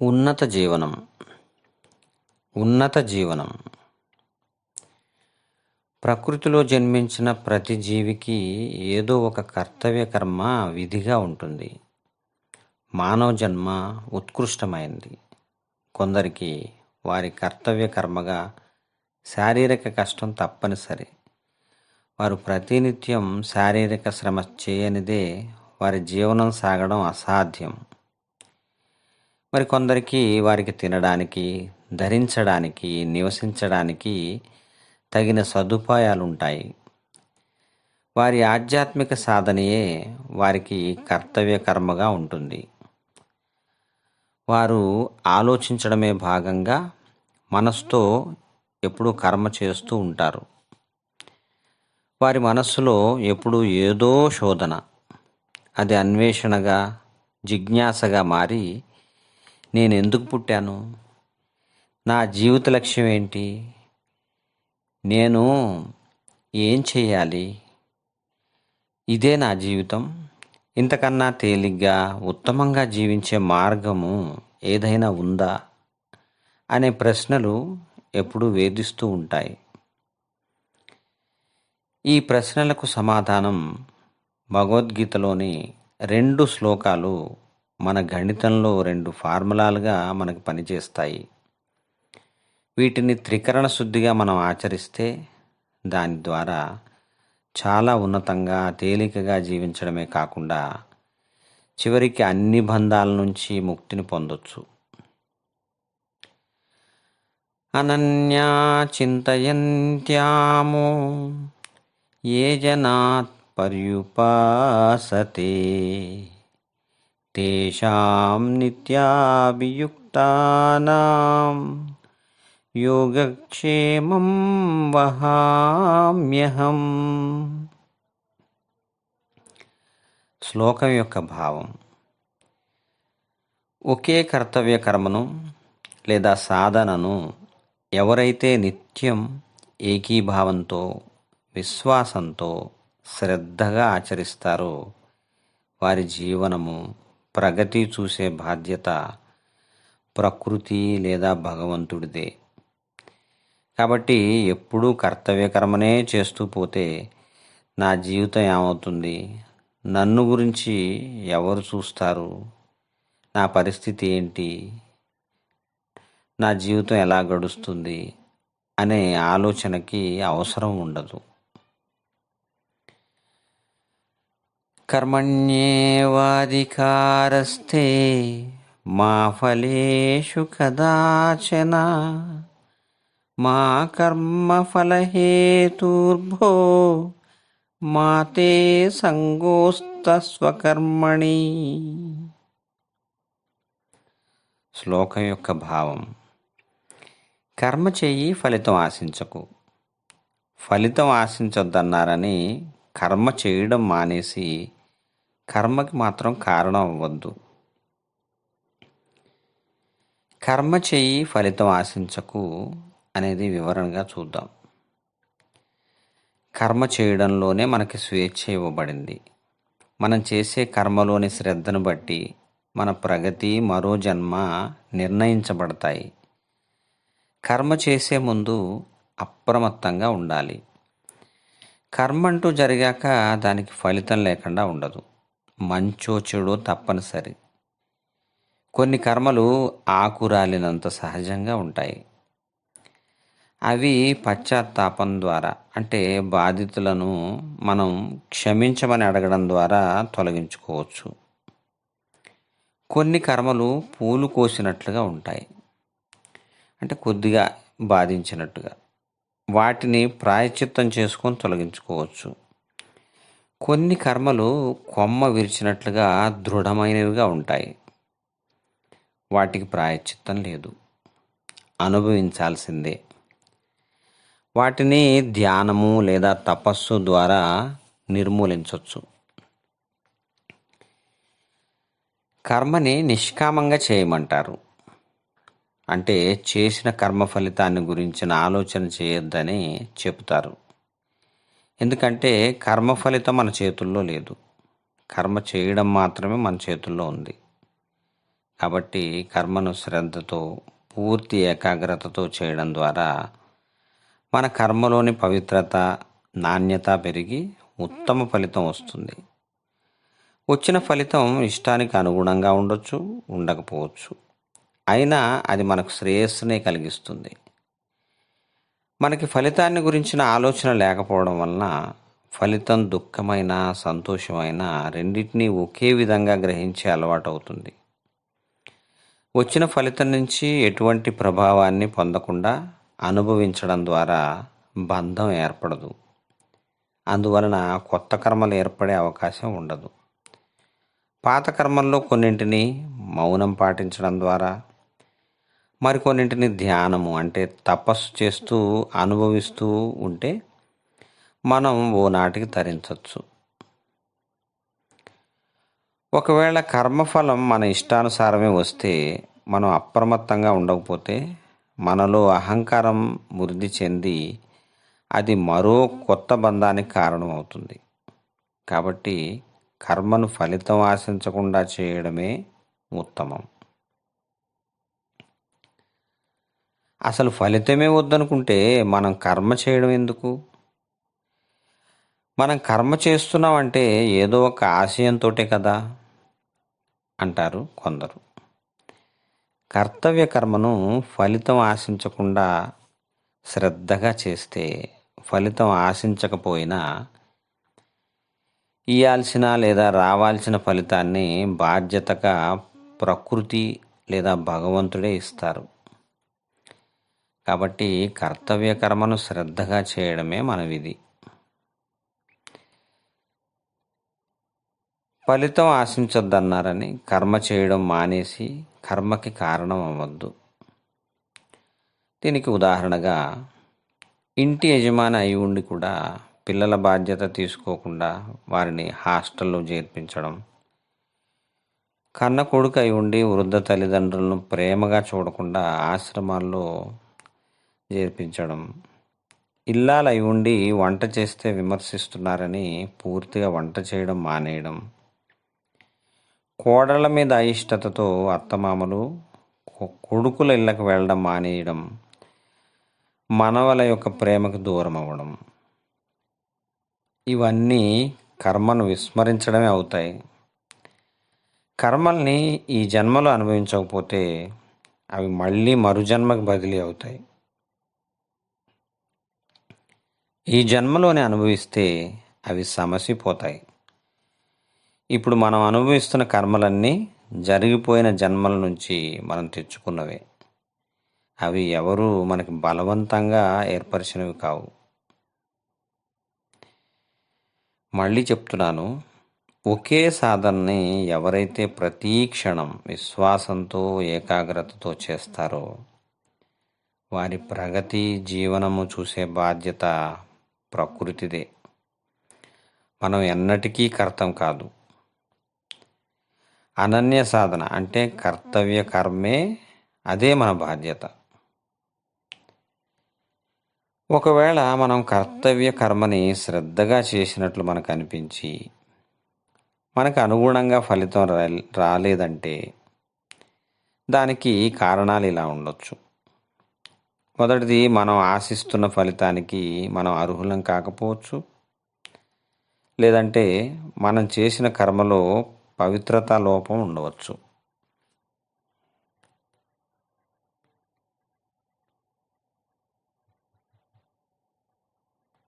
ఉన్నత జీవనం. ఉన్నత జీవనం. ప్రకృతిలో జన్మించిన ప్రతి జీవికి ఏదో ఒక కర్తవ్య కర్మ విధిగా ఉంటుంది. మానవ జన్మ ఉత్కృష్టమైంది. కొందరికి వారి కర్తవ్య కర్మగా శారీరక కష్టం తప్పనిసరి. వారు ప్రతినిత్యం శారీరక శ్రమ చేయనిదే వారి జీవనం సాగడం అసాధ్యం. మరి కొందరికి వారికి తినడానికి ధరించడానికి నివసించడానికి తగిన సదుపాయాలు ఉంటాయి వారి ఆధ్యాత్మిక సాధనయే వారికి కర్తవ్య కర్మగా ఉంటుంది. వారు ఆలోచించడమే భాగంగా మనసుతో ఎప్పుడూ కర్మ చేస్తూ ఉంటారు. వారి మనస్సులో ఎప్పుడూ ఏదో శోధన అది అన్వేషణగా జిజ్ఞాసగా మారి నేను ఎందుకు పుట్టాను? నా జీవిత లక్ష్యం ఏంటి? నేను ఏం చేయాలి ఇదే నా జీవితం. ఇంతకన్నా తేలిగ్గా ఉత్తమంగా జీవించే మార్గము ఏదైనా ఉందా? అనే ప్రశ్నలు ఎప్పుడూ వేధిస్తూ ఉంటాయి. ఈ ప్రశ్నలకు సమాధానం భగవద్గీతలోని రెండు శ్లోకాలు మన గణితంలో రెండు ఫార్ములాలుగా మనకు పనిచేస్తాయి. వీటిని త్రికరణ శుద్ధిగా మనం ఆచరిస్తే దాని ద్వారా చాలా ఉన్నతంగా తేలికగా జీవించడమే కాకుండా చివరికి అన్ని బంధాల నుంచి ముక్తిని పొందొచ్చు. అనన్యా చింతయంత్యామో ఏ జనాత్ పర్యుపాసతే. తేషాం నిత్యాభియుక్తానాం యోగక్షేమం వహామ్యహం శ్లోకం యొక్క భావం. ఒకే కర్తవ్య కర్మను లేదా సాధనను ఎవరైతే నిత్యం ఏకీభావంతో విశ్వాసంతో శ్రద్ధగా ఆచరిస్తారో వారి జీవనము ప్రగతి చూసే బాధ్యత ప్రకృతి లేదా భగవంతుడిదే. కాబట్టి ఎప్పుడూ కర్తవ్యకర్మనే చేస్తూ పోతే నా జీవితం ఏమవుతుంది? నన్ను గురించి ఎవరు చూస్తారు? నా పరిస్థితి ఏంటి? నా జీవితం ఎలా గడుస్తుంది? అనే ఆలోచనకి అవసరం ఉండదు. కర్మణ్యేవాధికారస్థే మా ఫలేషు కదాచన మా కర్మఫలహేతుర్భో మా తే సంగోస్తస్వకర్మణి శ్లోకం యొక్క భావం. కర్మ చెయ్యి ఫలితం ఆశించకు. ఫలితం ఆశించొద్దన్నారని కర్మ చేయడం మానేసి కర్మకి మాత్రం కారణం అవ్వద్దు. కర్మ చెయ్యి ఫలితం ఆశించకు అనేది వివరణగా చూద్దాం. కర్మ చేయడంలోనే మనకి స్వేచ్ఛ ఇవ్వబడింది. మనం చేసే కర్మలోని శ్రద్ధను బట్టి మన ప్రగతి మరో జన్మ నిర్ణయించబడతాయి. కర్మ చేసే ముందు అప్రమత్తంగా ఉండాలి. కర్మ అంటూ జరిగాక దానికి ఫలితం లేకుండా ఉండదు. మంచో చెడో తప్పనిసరి. కొన్ని కర్మలు ఆకురాలినంత సహజంగా ఉంటాయి. అవి పశ్చాత్తాపం ద్వారా అంటే బాధితులను మనం క్షమించమని అడగడం ద్వారా తొలగించుకోవచ్చు. కొన్ని కర్మలు పూలు కోసినట్లుగా ఉంటాయి. అంటే కొద్దిగా బాధించినట్టుగా. వాటిని ప్రాయచిత్తం చేసుకొని తొలగించుకోవచ్చు. కొన్ని కర్మలు కొమ్మ విరిచినట్లుగా దృఢమైనవిగా ఉంటాయి. వాటికి ప్రాయశ్చిత్తం లేదు. అనుభవించాల్సిందే. వాటిని ధ్యానము లేదా తపస్సు ద్వారా నిర్మూలించవచ్చు కర్మని నిష్కామంగా చేయమంటారు. అంటే చేసిన కర్మ ఫలితాన్ని గురించిన ఆలోచన చేయొద్దని చెబుతారు. ఎందుకంటే కర్మ ఫలితం మన చేతుల్లో లేదు. కర్మ చేయడం మాత్రమే మన చేతుల్లో ఉంది. కాబట్టి కర్మను శ్రద్ధతో పూర్తి ఏకాగ్రతతో చేయడం ద్వారా మన కర్మలోని పవిత్రత నాణ్యత పెరిగి ఉత్తమ ఫలితం వస్తుంది. వచ్చిన ఫలితం ఇష్టానికి అనుగుణంగా ఉండొచ్చు ఉండకపోవచ్చు. అయినా అది మనకు శ్రేయస్సునే కలిగిస్తుంది. మనకి ఫలితాన్ని గురించిన ఆలోచన లేకపోవడం వలన ఫలితం దుఃఖమైన సంతోషమైన రెండింటినీ ఒకే విధంగా గ్రహించే అలవాటు అవుతుంది. వచ్చిన ఫలితం నుంచి ఎటువంటి ప్రభావాన్ని పొందకుండా అనుభవించడం ద్వారా బంధం ఏర్పడదు. అందువలన కొత్త కర్మలు ఏర్పడే అవకాశం ఉండదు. పాత కర్మల్లో కొన్నింటిని మౌనం పాటించడం ద్వారా మరికొన్నింటిని ధ్యానము అంటే తపస్సు చేస్తూ అనుభవిస్తూ ఉంటే మనం ఓ నాటికి తరించవచ్చు ఒకవేళ కర్మఫలం మన ఇష్టానుసారమే వస్తే మనం అప్రమత్తంగా ఉండకపోతే మనలో అహంకారం వృద్ధి చెంది అది మరో కొత్త బంధానికి కారణమవుతుంది. కాబట్టి కర్మను ఫలితం ఆశించకుండా చేయడమే ఉత్తమం. అసలు ఫలితమే వద్దనుకుంటే మనం కర్మ చేయడం ఎందుకు? మనం కర్మ చేస్తున్నామంటే ఏదో ఒక ఆశయంతోటే కదా? అంటారు కొందరు. కర్తవ్య కర్మను ఫలితం ఆశించకుండా శ్రద్ధగా చేస్తే ఫలితం ఆశించకపోయినా ఇయ్యాల్సిన లేదా రావాల్సిన ఫలితాన్ని బాధ్యతగా ప్రకృతి లేదా భగవంతుడే ఇస్తారు. కాబట్టి కర్తవ్య కర్మను శ్రద్ధగా చేయడమే మన విధి. ఫలితం ఆశించొద్దన్నారని కర్మ చేయడం మానేసి కర్మకి కారణం అవ్వద్దు. దీనికి ఉదాహరణగా ఇంటి యజమాని అయి ఉండి కూడా పిల్లల బాధ్యత తీసుకోకుండా వారిని హాస్టల్లో చేర్పించడం కన్న కొడుకు అయి ఉండి వృద్ధ తల్లిదండ్రులను ప్రేమగా చూడకుండా ఆశ్రమాల్లో చేర్పించడం ఇల్లాలు అయి ఉండి వంట చేస్తే విమర్శిస్తున్నారని పూర్తిగా వంట చేయడం మానేయడం. కోడళ్ళ మీద అయిష్టతతో అత్తమామలు కొడుకుల ఇళ్ళకు వెళ్ళడం మానేయడం. మనవల యొక్క ప్రేమకు దూరం అవ్వడం ఇవన్నీ కర్మను విస్మరించడమే అవుతాయి. కర్మల్ని ఈ జన్మలో అనుభవించకపోతే అవి మళ్ళీ మరుజన్మకు బదిలీ అవుతాయి. ఈ జన్మలోనే అనుభవిస్తే అవి సమసిపోతాయి. ఇప్పుడు మనం అనుభవిస్తున్న కర్మలన్నీ జరిగిపోయిన జన్మల నుంచి మనం తెచ్చుకున్నవే. అవి ఎవరు మనకి బలవంతంగా ఏర్పరిచినవి కావు. మళ్ళీ చెప్తున్నాను ఒకే సాధనని ఎవరైతే ప్రతీ క్షణం విశ్వాసంతో ఏకాగ్రతతో చేస్తారో వారి ప్రగతి జీవనము చూసే బాధ్యత ప్రకృతిదే. మనం ఎన్నటికీ కర్తం కాదు. అనన్య సాధన అంటే కర్తవ్య కర్మే అదే మన బాధ్యత. ఒకవేళ మనం కర్తవ్య కర్మని శ్రద్ధగా చేసినట్లు మనకు అనిపించి మనకు అనుగుణంగా ఫలితం రాలేదంటే దానికి కారణాలు ఇలా ఉండొచ్చు. మొదటిది మనం ఆశిస్తున్న ఫలితానికి మనం అర్హులం కాకపోవచ్చు. లేదంటే మనం చేసిన కర్మలో పవిత్రత లోపం ఉండవచ్చు.